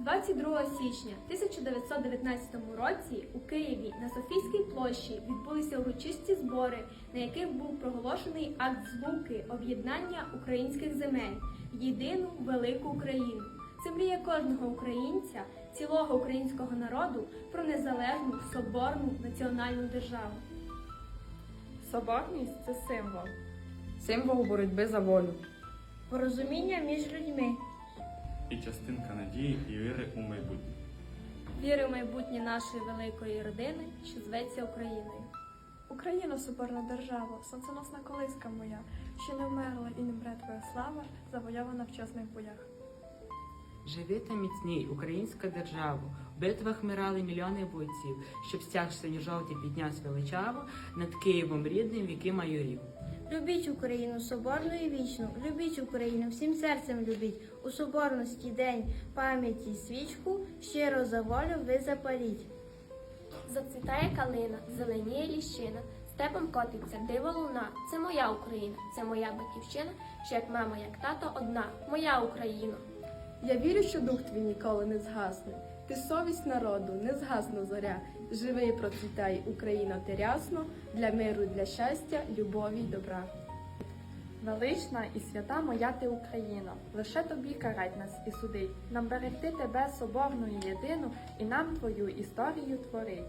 22 січня 1919 році у Києві на Софійській площі відбулися урочисті збори, на яких був проголошений акт злуки об'єднання українських земель в єдину велику Україну. Це мрія кожного українця, цілого українського народу про незалежну соборну національну державу. Соборність це символ. Символ боротьби за волю. Порозуміння між людьми. Частинка надії і віри у майбутнє. Віри в майбутнє нашої великої родини, що зветься Україною. Україна соборна держава, сонценосна колиска моя, що не вмерла і не мре твоя слава, завойована в чесних боях. Живи та міцній, українська держава. В битвах мирали мільйони бойців, щоб стяг синьо-жовтий піднявся величаво над Києвом рідним віки майорів. Любіть Україну соборну і вічну. Любіть Україну, всім серцем любіть. У соборності день пам'яті свічку, щиро за волю ви запаліть. Зацвітає калина, зеленіє ліщина, степом котиться диво луна. Це моя Україна, це моя батьківщина, що як мама, як тато одна, моя Україна. Я вірю, що дух твій ніколи не згасне. Ти совість народу, не згасна зоря. Живи і процвітай, Україна, ти рясно, для миру, для щастя, любові й добра. Велична і свята моя ти Україна, лише тобі карать нас і судить, нам берегти тебе соборну і єдину, і нам твою історію творить.